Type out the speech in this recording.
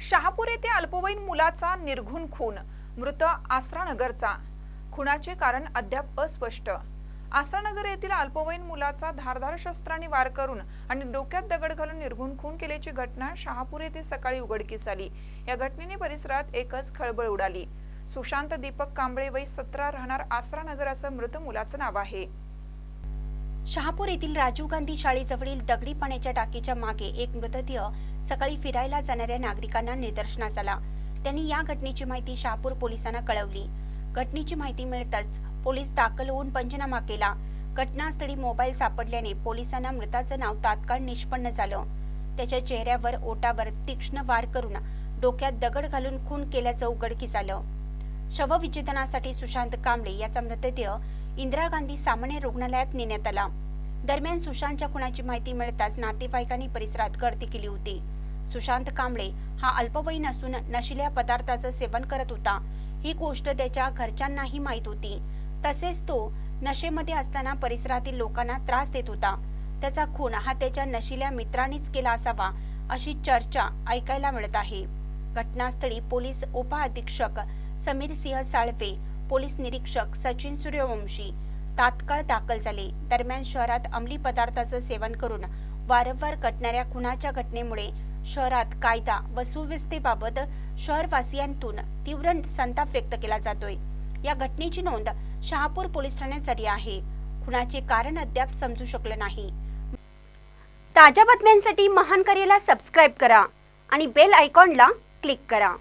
शहापूर येथे अल्पवयीन मुलाचा निर्घुण खून मृत आसरानगरचा. खुनाचे कारण अद्याप अस्पष्ट. आसरानगर येथील अल्पवयीन मुलाचा धारधार शस्त्राने वार करून आणि डोक्यात दगड घालून निर्घुण खून केल्याची घटना शहापूर येथे सकाळी उघडकीस आली. या घटनेने परिसरात एकच खळबळ उडाली. सुशांत दीपक कांबळे वय सतरा राहणार आसरानगर असं मृत मुलाचं नाव आहे. शहापूर येथील राजीव गांधी शाळेजवळील दगडी पाण्याच्या टाकीच्या मागे एक मृतदेह सकाळी फिरायला जाणाऱ्या नागरिकांना निदर्शनास आला. त्यांनी या घटनेची माहिती शहापूर पोलिसांना कळवली. घटनेची माहिती मिळताच पोलीस दाखल होऊन पंचनामा केला. घटनास्थळी मोबाईल सापडल्याने पोलिसांना मृताचं नाव तात्काळ निष्पन्न झालं. त्याच्या चेहऱ्यावर ओटावर तीक्ष्ण वार करून डोक्यात दगड घालून खून केल्याचं उघडकीस आलं. शवविच्छेदनासाठी सुशांत कांबळे याचा मृतदेह इंदिरा गांधी सामान्य रुग्णालयात नेण्यात आला. दरम्यान सुशांतच्या खुनाची माहिती मिळताच नातेवाईकांनी परिसरात गर्दी केली होती. सुशांत कांबळे हा अल्पवयीन असून नशिल्या पदार्थाचं सेवन करत होता. ही गोष्ट त्याच्या घरच्यांनाही माहीत होती. तसेच तो नशेमध्ये असताना परिसरातील लोकांना त्रास देत होता. त्याचा खून हा त्याच्या नशिल्या मित्रांनीच केला असावा अशी चर्चा ऐकायला मिळत आहे. घटनास्थळी पोलीस उपअधीक्षक समीर सिंह साळवे पोलीस निरीक्षक सचिन सूर्यवंशी तात्काळ दाखल झाले. दरम्यान शहरात अंमली पदार्थाचं सेवन करून वारंवार घटणाऱ्या खुनाच्या घटनेमुळे शहरात कायदा व सुव्यवस्थेबाबत शहरवासियांतून तीव्र संताप व्यक्त केला जातोय. या घटनेची नोंद शहापूर पोलीस ठाण्यात झाली आहे. खुनाचे कारण अद्याप समजू शकलं नाही. ताज्या बातम्यांसाठी महान करेला सबस्क्राईब करा आणि बेल आयकॉनला क्लिक करा.